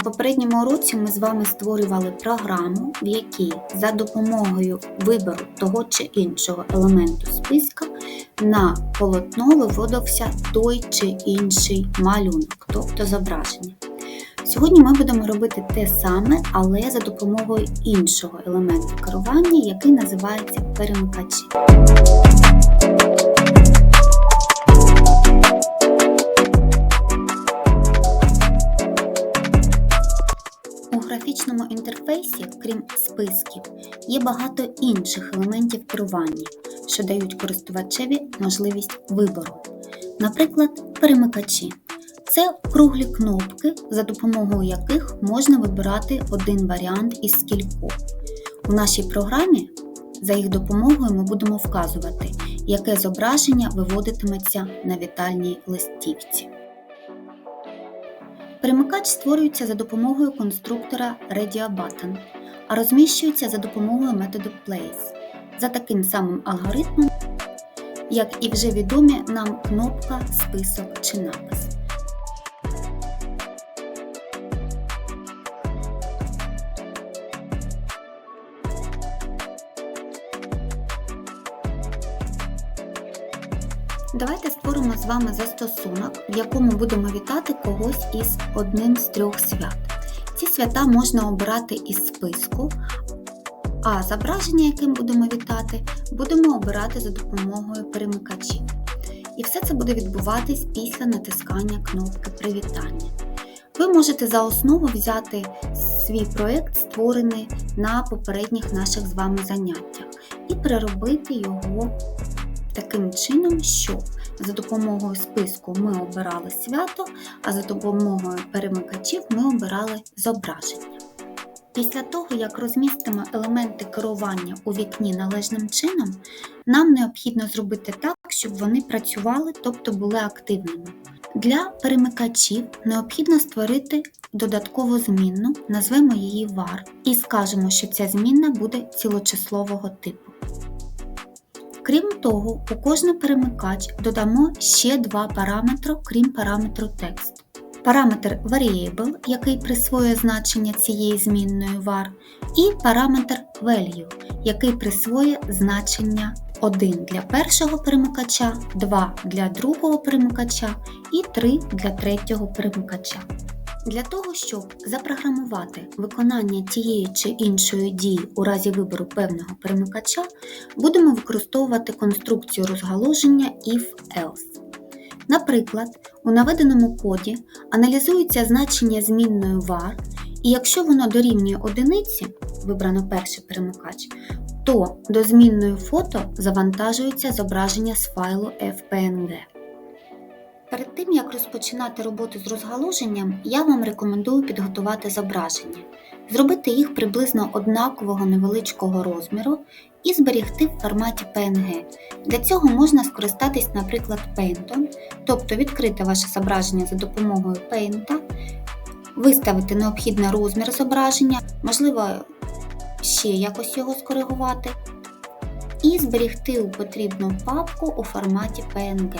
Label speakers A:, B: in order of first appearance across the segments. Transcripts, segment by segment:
A: На попередньому уроці ми з вами створювали програму, в якій за допомогою вибору того чи іншого елементу списка на полотно виводився той чи інший малюнок, тобто зображення. Сьогодні ми будемо робити те саме, але за допомогою іншого елементу керування, який називається перемикачі. Списків, є багато інших елементів керування, що дають користувачеві можливість вибору. Наприклад, перемикачі. Це круглі кнопки, за допомогою яких можна вибирати один варіант із кількох. У нашій програмі за їх допомогою ми будемо вказувати, яке зображення виводитиметься на вітальній листівці. Перемикач створюється за допомогою конструктора RadiaButton, а розміщується за допомогою методу Place за таким самим алгоритмом, як і вже відомі нам кнопка, список чи напис. Давайте створимо з вами застосунок, в якому будемо вітати когось із одним з трьох свят. Ці свята можна обирати із списку, а зображення, яким будемо вітати, будемо обирати за допомогою перемикачів. І все це буде відбуватись після натискання кнопки Привітання. Ви можете за основу взяти свій проєкт, створений на попередніх наших з вами заняттях, і переробити його таким чином, що за допомогою списку ми обирали свято, а за допомогою перемикачів ми обирали зображення. Після того, як розмістимо елементи керування у вікні належним чином, нам необхідно зробити так, щоб вони працювали, тобто були активними. Для перемикачів необхідно створити додаткову змінну, назвемо її var, і скажемо, що ця змінна буде цілочислового типу. Крім того, у кожний перемикач додамо ще два параметри, крім параметру текст. Параметр Variable, який присвоює значення цієї змінної var, і параметр Value, який присвоює значення 1 для першого перемикача, 2 для другого перемикача і 3 для третього перемикача. Для того, щоб запрограмувати виконання тієї чи іншої дії у разі вибору певного перемикача, будемо використовувати конструкцію розгалуження if-else. Наприклад, у наведеному коді аналізується значення змінної var, і якщо воно дорівнює одиниці, вибрано перший перемикач, то до змінної фото завантажується зображення з файлу fpng. Перед тим, як розпочинати роботу з розгалуженням, я вам рекомендую підготувати зображення, зробити їх приблизно однакового невеличкого розміру і зберігти в форматі PNG. Для цього можна скористатись, наприклад, Paint, тобто відкрити ваше зображення за допомогою Paint, виставити необхідний розмір зображення, можливо, ще якось його скоригувати, і зберігти у потрібну папку у форматі PNG.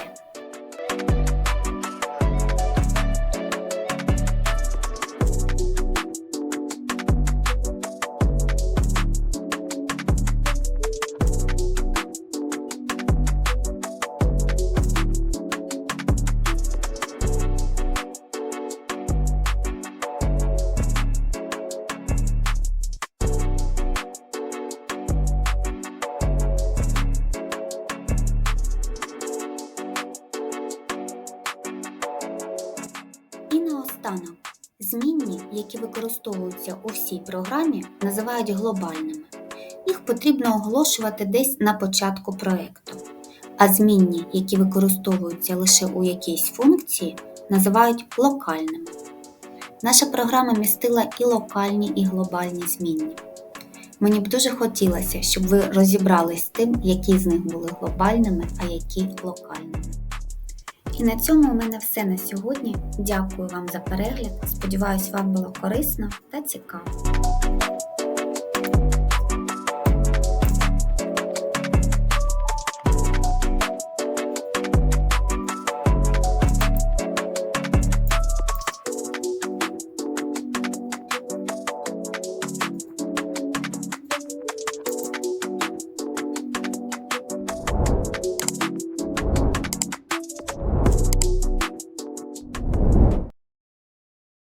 A: Змінні, які використовуються у всій програмі, називають глобальними. Їх потрібно оголошувати десь на початку проєкту. А змінні, які використовуються лише у якійсь функції, називають локальними. Наша програма містила і локальні, і глобальні змінні. Мені б дуже хотілося, щоб ви розібрались з тим, які з них були глобальними, а які локальними. І на цьому у мене все на сьогодні. Дякую вам за перегляд. Сподіваюсь, вам було корисно та цікаво.